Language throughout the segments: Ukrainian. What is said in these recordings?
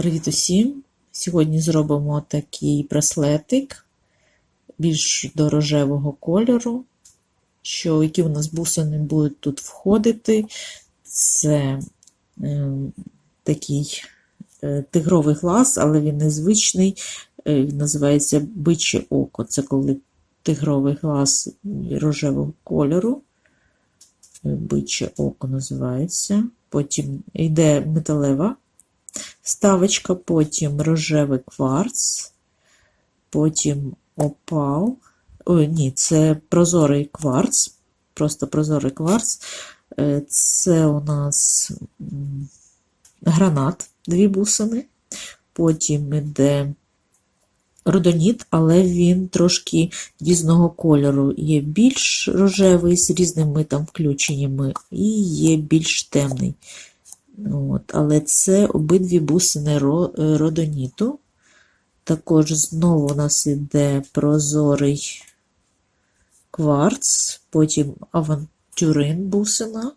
Привіт усім! Сьогодні зробимо такий браслетик більш до рожевого кольору. Що, які у нас бусини будуть тут входити. Це е, такий е, тигровий глаз, але він незвичний. Е, він називається биче око. Це коли тигровий глаз рожевого кольору. Е, Биче око називається. Потім йде металева ставочка, потім рожевий кварц, потім опал. Ой, ні, це прозорий кварц, просто прозорий кварц. Е, Це у нас гранат, дві бусини. Потім йде родоніт, але він трошки різного кольору. Є більш рожевий з різними там включеннями, і є більш темний. От, але це обидві бусини е, родоніту. Також знову у нас іде прозорий кварц, потім авантюрин бусина,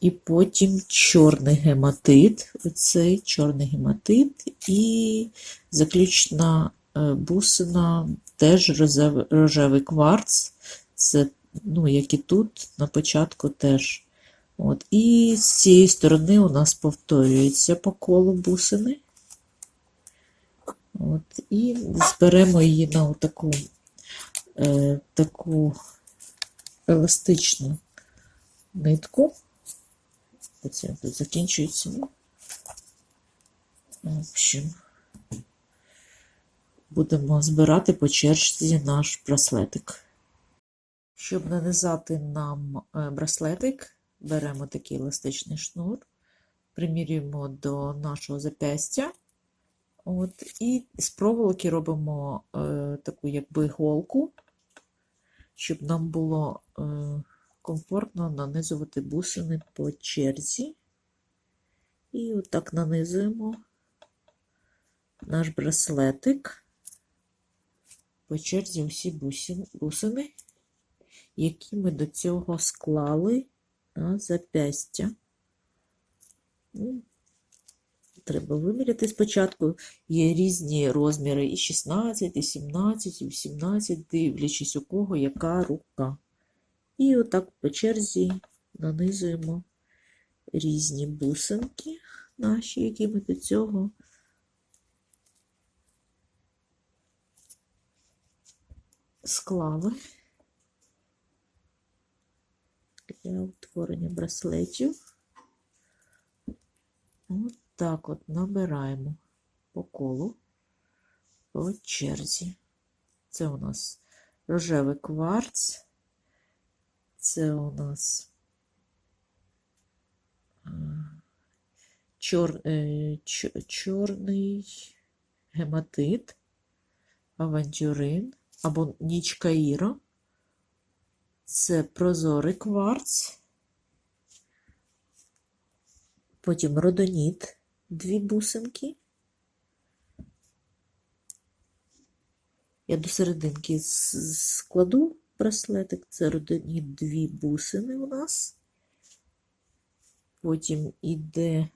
і потім чорний гематит. Оцей чорний гематит, і заключна е, бусина теж рожевий кварц. Це, ну, як і тут, на початку теж. От, і з цієї сторони у нас повторюється по колу бусини. От, і зберемо її на таку, е, таку еластичну нитку. Оце тут закінчується. Ну, В общем, будемо збирати по черзі наш браслетик. Щоб нанизати нам е, браслетик, беремо такий еластичний шнур, примірюємо до нашого запястя. От, і з проволоки робимо е, таку якби голку, щоб нам було е, комфортно нанизувати бусини по черзі. І отак нанизуємо наш браслетик по черзі усі бусин, бусини, які ми до цього склали на запястя. Ну, Треба виміряти спочатку. Є різні розміри і 16, і 17, і 18, дивлячись у кого яка рука. І отак по черзі нанизуємо різні бусинки наші, які ми до цього склали для утворення браслетів. От так от набираємо по колу, по черзі. Це у нас рожевий кварц, це у нас чор, е, чорний гематит, авантюрин або ніч Каїро. Це прозорий кварц. Потім родоніт, дві бусинки. Я до серединки складу браслетик. Це родоніт, дві бусини у нас. Потім іде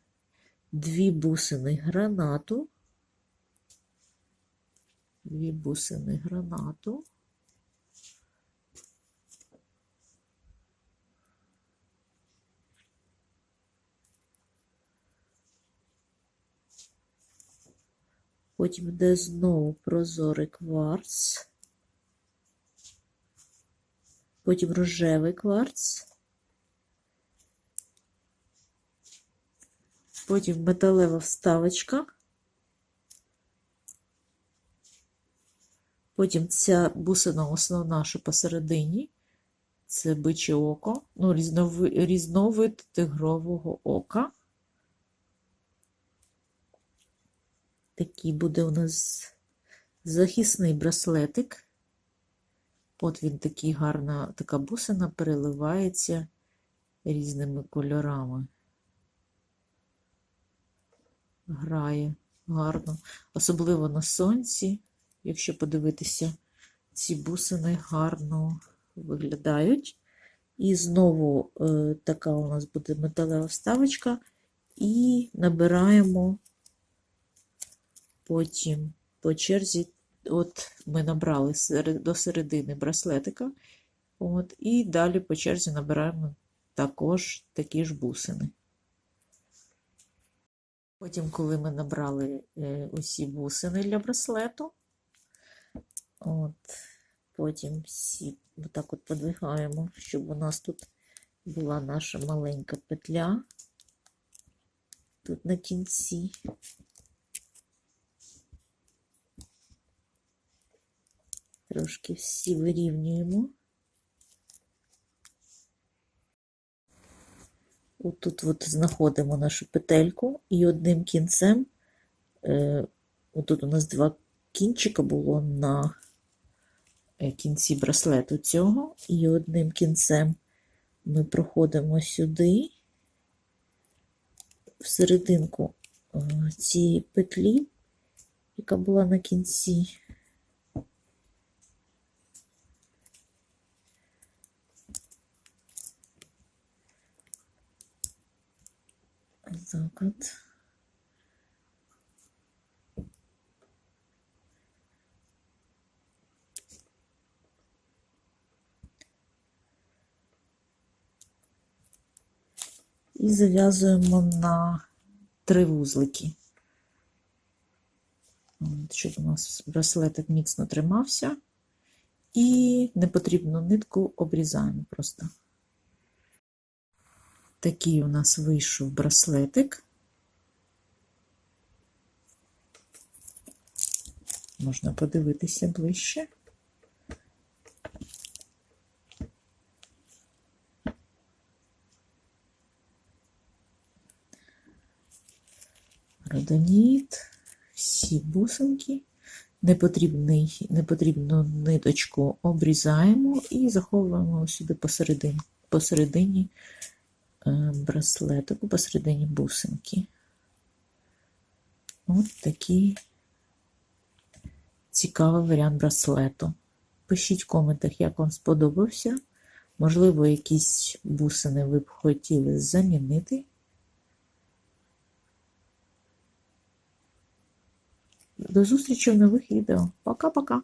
дві бусини гранату. Дві бусини гранату. Потім йде знову прозорий кварц. Потім рожевий кварц. Потім металева вставочка. Потім ця бусина основна, що посередині. Це биче око, ну, різновид тигрового ока. Такий буде у нас захисний браслетик. От він такий гарна, така бусина переливається різними кольорами. Грає гарно, особливо на сонці, якщо подивитися, ці бусини гарно виглядають. І знову е, така у нас буде металева вставочка, і набираємо Потім по черзі, от ми набрали до середини браслетика, от, і далі по черзі набираємо також такі ж бусини. Потім, коли ми набрали е, усі бусини для браслету, от, потім всі отак от подвигаємо, щоб у нас тут була наша маленька петля тут на кінці. Трошки всі вирівнюємо. Отут от знаходимо нашу петельку і одним кінцем, е, отут у нас два кінчика було на е, кінці браслету цього, і одним кінцем ми проходимо сюди, в серединку е, цієї петлі, яка була на кінці. Так от. І зав'язуємо на три вузлики. Щоб у нас браслетик міцно тримався. І непотрібну нитку обрізаємо просто. Такий у нас вийшов браслетик. Можна подивитися ближче. Родоніт, всі бусинки. Непотрібний, непотрібну ниточку обрізаємо і заховуємо сюди посередині, посередині е, браслетику, посередині бусинки. От такий цікавий варіант браслету. Пишіть в коментах, як вам сподобався. Можливо, якісь бусини ви б хотіли замінити. До зустрічі в нових відео. Пока-пока!